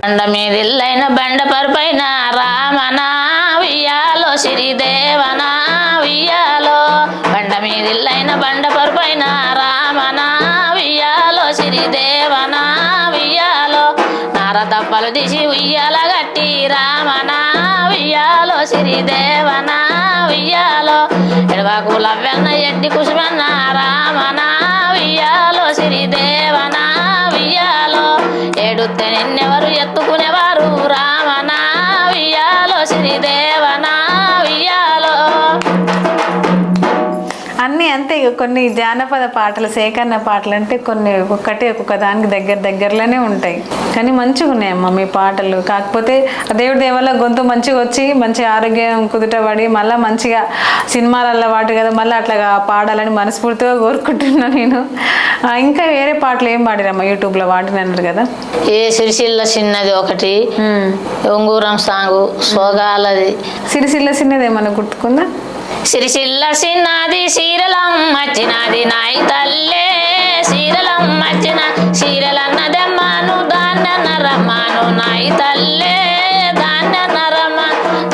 బండ మీదిల్లైన బండ పరుపైన రామనా వియ్యాలో శ్రీదేవనా ఉయ్యాలో బండ మీదిల్లైన బండ పరుపైన రామనా వియ్యాలో శ్రీదేవనా వియ్యాలో నారదప్పలు తీసి ఉయ్యాల గట్టి రామనా వియ్యాలో శ్రీదేవనా వియ్యాలో ఎడవాకు లవ్వన్న ఎడ్డి కుసుమన్న కొన్ని జానపద పాటలు సేకరణ పాటలు అంటే కొన్ని ఒక్కొక్కటి ఒక్కొక్క దానికి దగ్గర దగ్గరలోనే ఉంటాయి. కానీ మంచిగా ఉన్నాయమ్మ మీ పాటలు. కాకపోతే దేవుడి దేవల్ల గొంతు మంచిగా వచ్చి మంచి ఆరోగ్యం కుదుటపడి మళ్ళీ మంచిగా సినిమాలలో వాటి కదా మళ్ళీ అట్లాగా పాడాలని మనస్ఫూర్తిగా కోరుకుంటున్నా నేను. ఇంకా వేరే పాటలు ఏం పాడిరమ్మా? యూట్యూబ్లో వాడినన్నారు కదా. ఏ సిరిసిల్ల చిన్నది ఒకటి ఉంగూరం సాంగు సోగాలది. సిరిసిల్ల సిన్నది ఏమన్నా గుర్తుకుందా? సిరిసిల్ల చిన్నది శీరలం మచ్చినది నాయి తల్లే. శీరలం మచ్చిన శీరలన్నదమ్మాను దాన్న రమ్మాను నాయి తల్లే. దాన్న నరమ్మ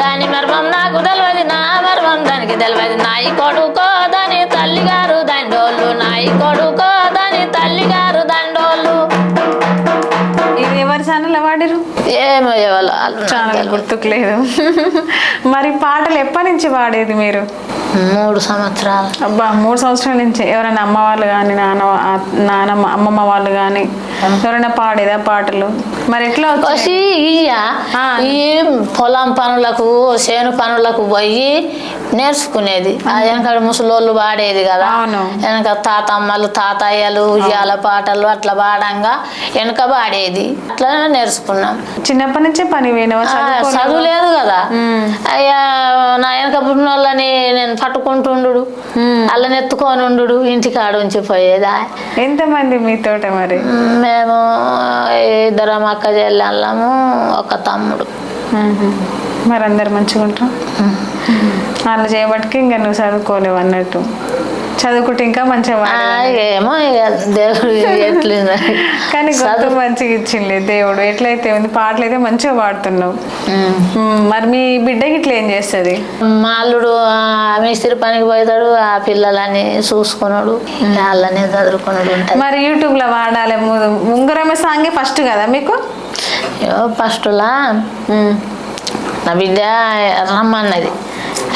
దాని మర్మం నాకు తెలియదు నా మర్మం దానికి తెలియదు నాయి కొడుకో దాని తల్లిగారు దండోళ్ళు. నాయి కొడుకో దాని తల్లిగారు దండోళ్ళు. ఇది ఎవరి ఛానల్ వాడిరు ఏమో ఎవరు ఛానల్ గుర్తుకు లేదు మరి పాటలు ఎప్పటి నుంచి పాడేది మీరు? మూడు సంవత్సరాలు. అబ్బా మూడు సంవత్సరాల నుంచి ఎవరైనా అమ్మ వాళ్ళు కానీ నాన్న నానమ్మ అమ్మమ్మ వాళ్ళు కానీ ఎవరైనా పాడేదా పాటలు? మరి ఎట్లా? వచ్చి. ఈ పొలం పనులకు చేను పనులకు పోయి నేర్చుకునేది. ఆ వెనక ముసలోళ్ళు పాడేది కదా. అవును. వెనక తాతమ్మలు తాతయ్యలు ఉయ్యాల పాటలు అట్లా పాడంగా వెనక పాడేది. అట్లా నేర్చుకున్నాం. చిన్నప్పటి నుంచే పని పోయినవా? చదువు లేదు కదా. అయ్యా నా వెనక పుట్టిన వాళ్ళని నేను పట్టుకుంటుండు. వాళ్ళని ఎత్తుకొని ఉండు ఇంటికాడ ఉంచి పోయేదా. ఎంతమంది మీతోట మరి? మేము ఇద్దరం అక్క చెల్లెళ్ళము ఒక తమ్ముడు. మ్మ్. మరి అందరు మంచిగా ఉంటారు వాళ్ళు చేయబట్టుకి ఇంకా నువ్వు చదువుకోలేవు అన్నట్టు. చదువుకుంటే ఇంకా మంచిగా. ఏమో. దేవుడు ఎట్లుంది. కానీ గొంతు మంచిగా ఇచ్చింది దేవుడు. ఎట్లయితే ఉంది పాటలు అయితే మంచిగా పాడుతున్నావు. మరి మీ బిడ్డకి ఇట్లా ఏం చేస్తుంది? మా అల్లుడు మిస్త్రి పనికి పోతాడు ఆ పిల్లలని చూసుకున్నాడు వాళ్ళని చదువుకున్నాడు మరి యూట్యూబ్లో వాడాలి. ఉంగరమే సాంగే ఫస్ట్ కదా మీకు? ఫస్ట్లా నా బిడ్డ రమ్మన్నది.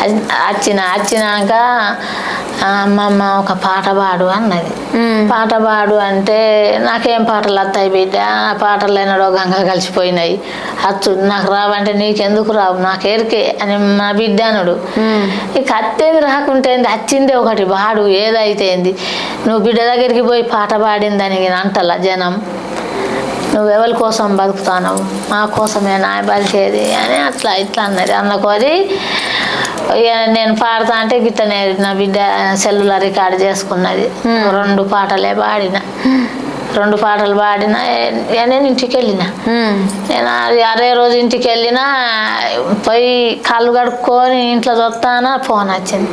వచ్చిన వచ్చినాక అమ్మమ్మ ఒక పాట పాడు అన్నది. పాట పాడు అంటే నాకేం పాటలు వస్తాయి బిడ్డ ఆ పాటలు ఎన్నడో గంగ కలిసిపోయినాయి. అచ్చు నాకు రావంటే నీకెందుకు రావు? నాకు ఎరికే అని మా బిడ్డ అనుడు. ఇక అత్తేది రాకుంటే వచ్చిందే ఒకటి పాడు ఏదైతేంది? నువ్వు బిడ్డ దగ్గరికి పోయి పాట పాడిందని అంటలా జనం. నువ్వు ఎవరి కోసం బతుకుతావు మా కోసమే నా బతికేది? అని అట్లా ఇట్లా అన్నది. అన్నకోది ఇక నేను పాడతా అంటే గిట్టనే నా బిడ్డ సెల్లులో రికార్డు చేసుకున్నది. రెండు పాటలే పాడిన. రెండు పాటలు పాడిన నేను ఇంటికి వెళ్ళిన. నేను అది అరే రోజు ఇంటికి వెళ్ళినా పోయి కాళ్ళు కడుక్కొని ఇంట్లో చూస్తానా ఫోన్ వచ్చింది.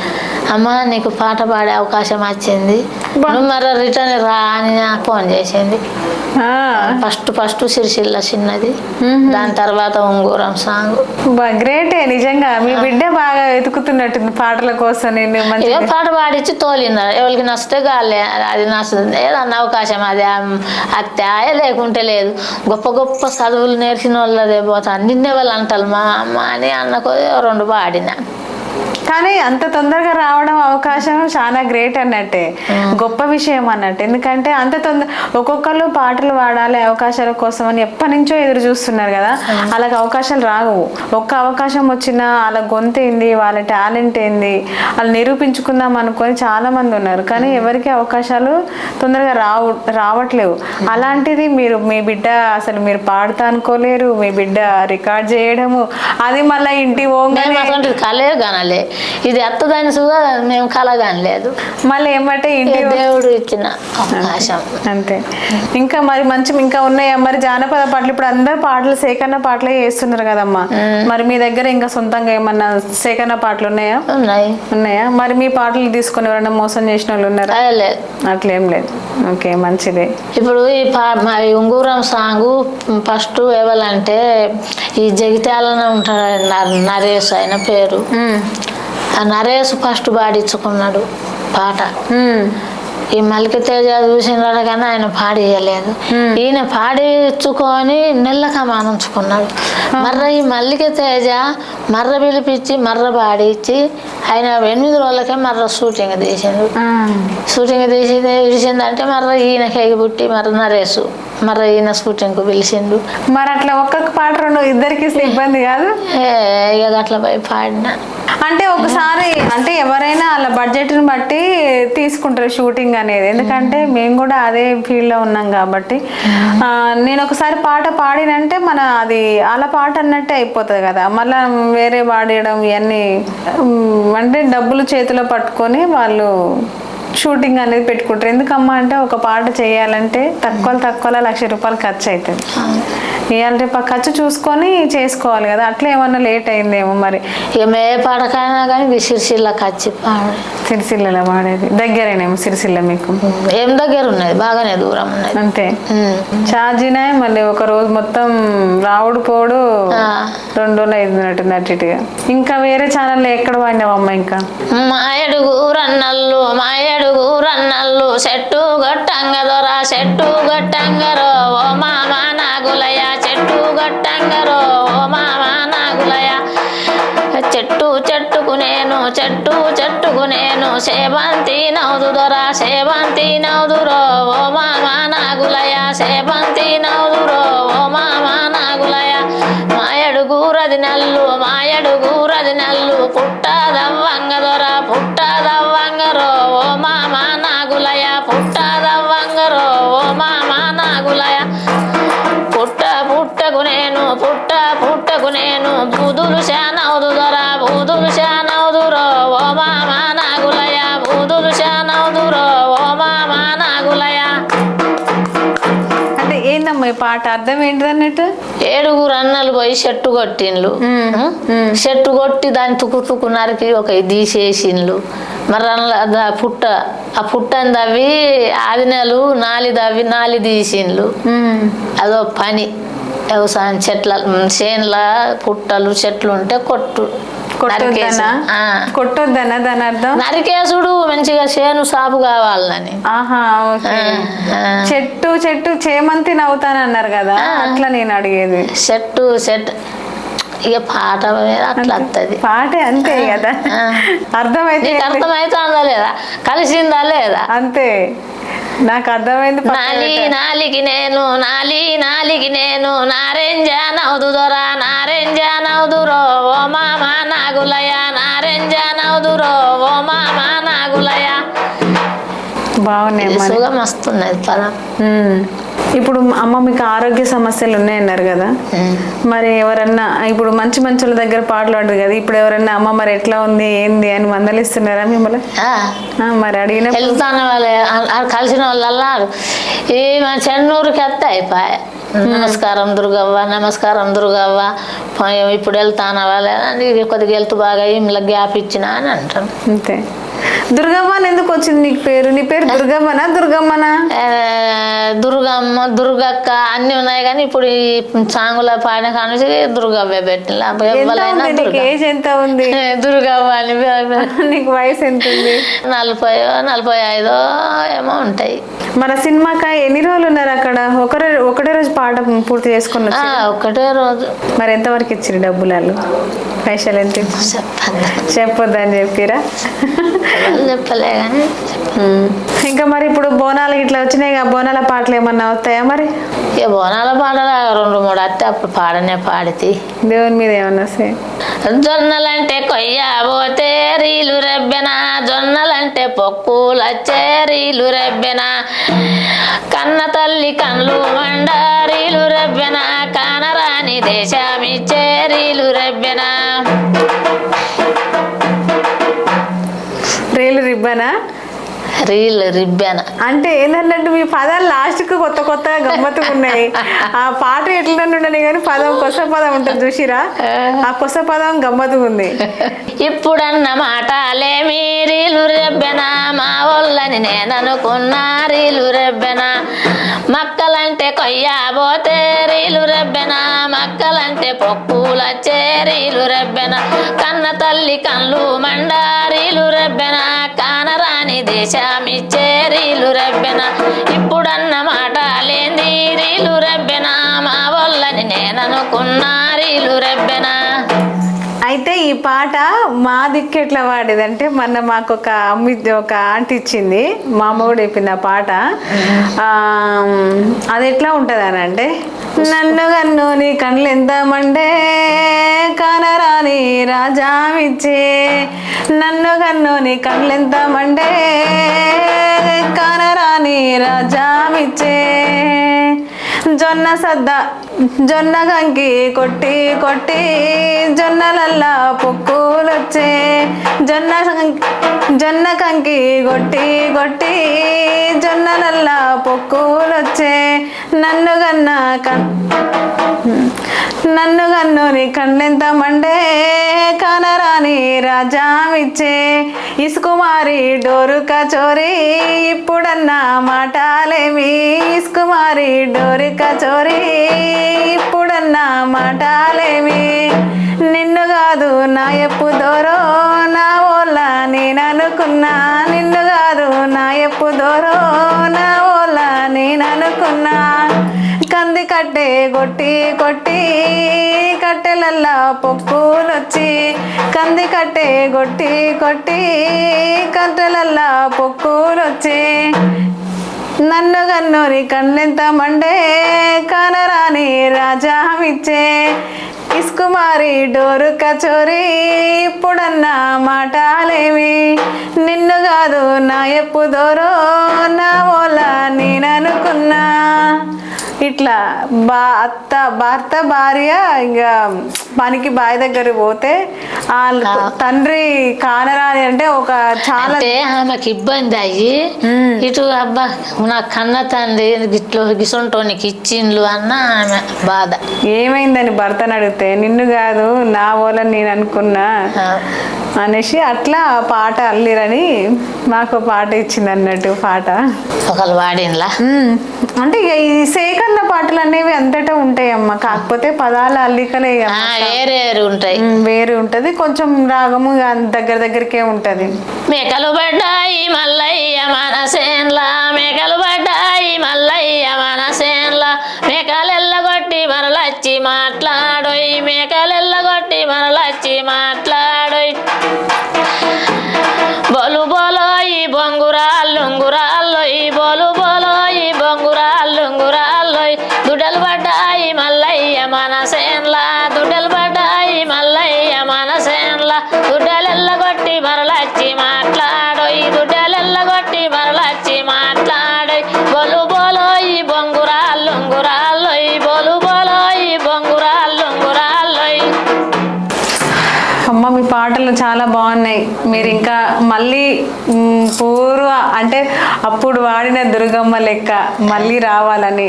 అమ్మ నీకు పాట పాడే అవకాశం వచ్చింది. నువ్వు మరి రిటర్న్ రా అని ఫోన్ చేసింది. ఫస్ట్ ఫస్ట్ సిరిసిల్ల చిన్నది. దాని తర్వాత ఉంగూరం సాంగ్. గ్రేటే నిజంగా. మీ బిడ్డ బాగా వెతుకుతున్నట్టుంది పాటల కోసం నేను పాట పాడించి తోలినారు ఎవరికి నచ్చితే గాలే అది నచ్చుతుంది. ఏదన్నా అవకాశం అది అత్యాయ లేకుంటే లేదు. గొప్ప గొప్ప చదువులు నేర్చిన వాళ్ళదే పోతా నిన్నే వాళ్ళు అంటారు మా అమ్మ అని అన్నకు రెండు పాడిన. కానీ అంత తొందరగా రావడం అవకాశం చాలా గ్రేట్ అన్నట్టే. గొప్ప విషయం అన్నట్టు. ఎందుకంటే అంత తొందర ఒక్కొక్కరు పాటలు పాడాలి అవకాశాల కోసం అని ఎప్పటి నుంచో ఎదురు చూస్తున్నారు కదా. వాళ్ళకి అవకాశాలు రావు. ఒక్క అవకాశం వచ్చినా వాళ్ళ గొంతు ఏంది వాళ్ళ టాలెంట్ ఏంది వాళ్ళు నిరూపించుకుందాం అనుకొని చాలా మంది ఉన్నారు. కానీ ఎవరికి అవకాశాలు తొందరగా రావు రావట్లేవు. అలాంటిది మీరు మీ బిడ్డ అసలు మీరు పాడుతా అనుకోలేరు. మీ బిడ్డ రికార్డ్ చేయడము. అది మళ్ళీ ఇంటి పోగానే అటువంటిది కలే కనాలి ఇది ఎత్తదని సుగా మేము కలగనలేదు మళ్ళీ ఏమంటే ఇంటి దేవుడు ఇచ్చిన అవకాశం. అంతే. ఇంకా మరి మంచి ఇంకా ఉన్నాయా? మరి జానపద పాటలు ఇప్పుడు అందరు పాటలు సేకరణ పాటలే చేస్తున్నారు కదమ్మా. మరి మీ దగ్గర ఇంకా సొంతంగా ఏమన్నా సేకరణ పాటలు ఉన్నాయా? ఉన్నాయి. ఉన్నాయా? మరి మీ పాటలు తీసుకొని ఎవరైనా మోసం చేసిన వాళ్ళు ఉన్నారా? లేదు. అట్లేం లేదు. ఓకే మంచిదే. ఇప్పుడు ఈ పా మరి ఉంగూరం సాంగ్ ఫస్ట్ ఎవరంటే ఈ జగిత్యాలనే ఉంటాడు నర- నరేష్ ఆయన పేరు. నరేష్ ఫస్ట్ పాడించుకున్నాడు పాట. ఈ మల్కి తేజ చూసినాడు కానీ ఆయన పాడియలేదు. ఈయన పాడించుకొని నెల్లక మానించుకున్నాడు. మర్ర ఈ మల్లిక తేజ మర్ర పిలిపించి మర్ర పాడించి ఆయన ఎనిమిది రోజులకే మర్ర షూటింగ్ తీసిండు. షూటింగ్ తీసి పిలిచిందంటే మర్ర ఈయనకి ఎగిబుట్టి మర్ర నరేసు మర్ర ఈయన షూటింగ్కు పిలిచిండు మరి అట్లా ఒక్కొక్క పాట రెండు ఇద్దరికి ఇబ్బంది కాదు? ఏ, ఇక అట్లా పోయి పాడిన. అంటే ఒకసారి అంటే ఎవరైనా అలా బడ్జెట్ని బట్టి తీసుకుంటారు షూటింగ్ అనేది. ఎందుకంటే మేము కూడా అదే ఫీల్డ్లో ఉన్నాం కాబట్టి. ఆ, నేను ఒకసారి పాట పాడినంటే మన అది అలా పాట అన్నట్టే అయిపోతుంది కదా. మళ్ళీ వేరే పాడేయడం ఇవన్నీ అంటే డబ్బులు చేతిలో పట్టుకొని వాళ్ళు షూటింగ్ అనేది పెట్టుకుంటారు. ఎందుకమ్మా అంటే ఒక పాట చేయాలంటే తక్కువ తక్కువలో లక్ష రూపాయలు ఖర్చు అవుతుంది ఇవాళ రేపు ఖర్చు చూసుకొని చేసుకోవాలి కదా అట్లా ఏమన్నా లేట్ అయిందేమో మరి. ఇక మే పాడకైనా కానీ వచ్చి పాడి. సిరిసిల్లలో వాడేది దగ్గరేనేమో సిరిసిల్ల మీకు. ఏం దగ్గర ఉన్నది? బాగానే దూరం ఉన్నది. అంతే. ఛార్జీనే మళ్ళీ ఒక రోజు మొత్తం రావుడు పోడు. రెండు రోజులు అయినట్టుంది అటు ఇటుగా. ఇంకా వేరే ఛానల్లో ఎక్కడ వాడినావమ్మ ఇంకా? మాయడుగు రన్నల్లు మాయడుగు రన్నల్లు చెట్టు గట్టంగ దొర చెట్టు గొట్టంగరో ఓ మామ నాగులయ చెట్టు గొట్టంగరో ఓ మామ నాగులయ చెట్టు చెట్టుకు నేను చెట్టు చెట్టుకు నేను సేవంతి నవ్దు దొర సేవంతి నవ్దురో ఓ మామ నాగులయ సేవంతి నవ్దురో ఓ మామ నాగులయ మాయడు గూరది నల్లు మాయడు గూరది నల్లు పుట్టదవ్వంగ పుట్టకు నేను బూదులు శానవుదు దొర బూదులు శానవుదురో ఓ మామ నాగులయ బూదులు శానవుదురో ఓ మామ నాగులయ అంటే ఏందమ్మా ఈ పాట? అర్థం ఏంటిది అన్నట్టు? ఏడుగురు అన్నలు పోయి చెట్టు కొట్టిండ్లు. చెట్టు కొట్టి దాన్ని తుక్కు తుక్కు నరికి ఒక తీసేసిండ్లు మరి పుట్ట ఆ పుట్టని దవ్వి ఆదినెలు నాలి దవ్వి నాలి తీసిండ్లు. అదో పని. వ్యవసాయం చెట్ల చేన్ల పుట్టలు చెట్లు ఉంటే కొట్టు కొట్టొద్దనా? దాని అర్థం? నరికేసుడు మంచిగా చేను సాపు కావాలని. ఆహా. చెట్టు చెట్టు చేమంతి నవ్వుతానన్నారు కదా అట్లా నేను అడిగేది. చెట్టు చెట్టు ఇక పాట అట్లా వస్తుంది పాటే అంతే కదా. అర్థమైతే నీకు అర్థమవుతుందా లేదా? కలిసిందా లేదా? అంతే. నాకు అర్థమైంది నాలి. నాలికి నేను నాలి నాలికి నేను నారెంజ నవ్దు దొరా నారెంజ నవ్దురో ఓ మామ నాగులయ నారెంజ నవ్దురో ఓ మామ నాగులయ బాగున్నాయి సుగం వస్తున్నది పదం. ఇప్పుడు అమ్మ మీకు ఆరోగ్య సమస్యలు ఉన్నాయన్నారు కదా. మరి ఎవరన్నా ఇప్పుడు మంచి మంచుల దగ్గర పాటలు పాడరు కదా ఇప్పుడు ఎవరన్నా అమ్మ మరి ఎట్లా ఉంది ఏంది అని మందలిస్తున్నారా మిమ్మల్ని? మరి అడిగిన వెళ్తాను వాళ్ళే కలిసిన వాళ్ళల్లా ఈ మా చెన్నూరుకి వస్తే అయిపోయా. నమస్కారం దుర్గవ్వ నమస్కారం దుర్గవ్వ. ఇప్పుడు వెళ్తానా వాళ్ళే కొద్దిగా వెళ్తూ బాగా ఇలా గ్యాప్ ఇచ్చిన అని అంటాను అంతే. దుర్గమ్మ అని ఎందుకు వచ్చింది నీకు పేరు? నీ పేరు దుర్గమ్మనా దుర్గమ్మనా? దుర్గమ్మ దుర్గక్క అన్ని ఉన్నాయి కానీ ఇప్పుడు ఈ సాంగుల పాడిన కానుంచి దుర్గవ్వే పెట్టిన నీకు ఏజ్ ఎంత ఉంది? దుర్గవ్వ అని నీకు వయసు ఎంత ఉంది? నలభై నలభై ఐదో ఏమో ఉంటాయి. మన సినిమాకి ఎన్ని రోజులు ఉన్నారు అక్కడ? ఒకరే ఒకటే రోజు పాట పూర్తి చేసుకుని ఆ, వచ్చి ఒకటే రోజు. మరి ఎంతవరకు ఇచ్చారు డబ్బులు వాళ్ళు? పైసలు ఎంత చెప్పొద్దని చెప్పిరా? చెప్పలే కానీ ఇంకా మరి ఇప్పుడు బోనాలు ఇట్లా వచ్చినాయి బోనాల పాటలు ఏమన్నా వస్తాయా మరి? ఇక బోనాల పాటలు రెండు మూడు అత్తే అప్పుడు పాడనే పాడితే. దేవుని మీద ఏమన్నా వస్తాయి జొన్నలంటే కొయ్యబోతే రీలు రెబ్బెన జొన్నలంటే పొక్కులచ్చే రీలు రెబ్బెన. కన్న తల్లి కన్లు మండ రీలు రెబ్బెన కానరాని దేశమిచ్చే రీలు రెబ్బెన. రీల్ రిబ్బనా? రీల్ రిబ్బెన? అంటే ఏంటంటే మీ పదాలు లాస్ట్కు కొత్త కొత్తగా గమ్మత్తుగా ఉన్నాయి. ఆ పాట ఎట్లా ఉండని కానీ పదం కొత్త పదం ఉంటుంది చూసిరా? ఆ కొత్త పదం గమ్మత్తుగా ఉంది. ఇప్పుడన్న మాటలేమి రీలు రెబ్బెన? మా వాళ్ళని నేననుకున్నా రీలు రెబ్బెన? మక్కలంటే కొయ్యబోతే రీలు రెబ్బెన? మక్కలంటే పొక్కులచ్చే రీలు రెబ్బెన? కన్న తల్లి కళ్ళు మండ కానరాని దేశమిచ్చే రీలు రెబ్బెన. ఇప్పుడన్న మాట లేని రీలు రెబ్బెన. మా వల్లని నేననుకున్నా రీలు రెబ్బెన. అయితే ఈ పాట మా దిక్కు ఎట్లా వాడేదంటే మొన్న మాకు ఒక అమ్మి ఒక ఆంటీ ఇచ్చింది మా అమ్మ కూడా చెప్పింది ఆ పాట అది ఎట్లా ఉంటుంది అని అంటే నన్ను గన్ను నీ కళ్ళు ఎంత మండే కానరాని రాజామిచ్చే. నన్ను గన్ను నీ కళ్ళు ఎంత మండే రాజామిచ్చే. జొన్న సద్ద జొన్న గంకి కొట్టి కొట్టి జొన్నలల్లా పొక్కులొచ్చే జొన్న జొన్న కంకి కొట్టి కొట్టి జొన్నలల్లా పొక్కులొచ్చే నన్ను గన్న కన్ నన్ను గన్ను కన్నెంత మండే కనరాని రాజామిచ్చే ఇసుకుమారి డోరుక చోరీ. ఇప్పుడన్న మాటాలేమి? ఇసుకుమారి డోరుక చోరీ. ఇప్పుడన్న మాటాలేమి? నిన్ను కాదు నా ఎప్పు దోరో. నా ఓళ్ళ నేను అనుకున్నా. నిన్ను కాదు నా ఎప్పు దోరో. నా ఓళ్ళ నేను అనుకున్నా. కట్టే కొట్టి కొట్టి కట్టెలల్లా పొక్కులొచ్చి కంది కట్టే కొట్టి కొట్టి కట్టెలల్లా పొక్కులొచ్చి నన్ను గన్నూరి కన్నెంత మండే కనరాని రాజామిచ్చే ఇసుకుమారి డోరు కచోరి ఇప్పుడన్నా మాటలేవి నిన్ను కాదు నా ఎప్పుదోరో నా ఓలా నేననుకున్నా ఇట్లా బా అత్త భర్త భార్య ఇంకా పనికి బావి దగ్గర పోతే వాళ్ళ తండ్రి కానరాని అంటే ఒక చాలా అంటే ఆమెకి ఇబ్బంది అయ్యి ఇటు అబ్బా నా కన్న తండ్రి గిట్లో గిసొంటోనికి ఇచ్చిండ్లు అన్న ఆమె బాధ. ఏమైందని భర్తను అడిగితే నిన్ను కాదు నా ఓలని నేను అనుకున్నా అనేసి అట్లా పాట అల్లిరని మాకు పాట ఇచ్చింది అన్నట్టు పాట. ఒకళ్ళు వాడిన్లా అంటే ఇక ఈ సేకరణ పాటలు అనేవి అంతటా ఉంటాయమ్మా? కాకపోతే పదాల అల్లికలే వేరేరు ఉంటాయి. వేరు ఉంటది. కొంచెం రాగము దగ్గర దగ్గరికే ఉంటది. మేకలు పడ్డాయి మల్లయ్య మనసేన్లా. మేకలు పడ్డాయి మల్లయ్య మనసేన్లా. మేకలెల్లగొట్టి మరలచ్చి మాట్లాడోయ్. మేకలెల్లగొట్టి మరలచ్చి మాట్లాడోయ్. బొలు బొలోయి బొంగురాళ్ళుంగురాళ్ళోయ్ పాటలు చాలా బాగున్నాయి. మీరు ఇంకా మళ్ళీ పూర్వ అంటే అప్పుడు వాడిన దుర్గమ్మ లెక్క మళ్ళీ రావాలని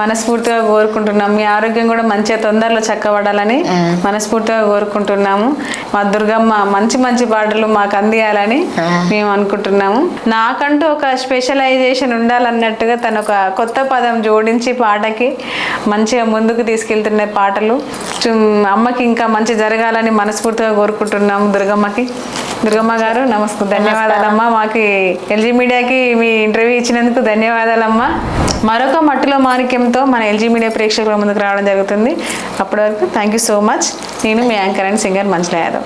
మనస్ఫూర్తిగా కోరుకుంటున్నాం. మీ ఆరోగ్యం కూడా మంచిగా తొందరలో చక్కబడాలని మనస్ఫూర్తిగా కోరుకుంటున్నాము. మా దుర్గమ్మ మంచి మంచి పాటలు మాకు అందియాలని మేము అనుకుంటున్నాము. నాకంటూ ఒక స్పెషలైజేషన్ ఉండాలన్నట్టుగా తను ఒక కొత్త పదం జోడించి పాటకి మంచిగా ముందుకు తీసుకెళ్తున్న పాటలు. అమ్మకి ఇంకా మంచి జరగాలని మనస్ఫూర్తిగా కోరుకుంటున్నాము దుర్గమ్మకి. దుర్గమ్మ గారు నమస్కారం ధన్యవాదాలమ్మా. మాకు ఎల్జీ మీడియాకి మీ ఇంటర్వ్యూ ఇచ్చినందుకు ధన్యవాదాలమ్మా. మరొక మట్టిలో మాణిక్యంతో మన ఎల్జీ మీడియా ప్రేక్షకుల ముందుకు రావడం జరుగుతుంది. అప్పటి వరకు థ్యాంక్ యూ సో మచ్. నేను మీ anchor and singer Manchila Yadav.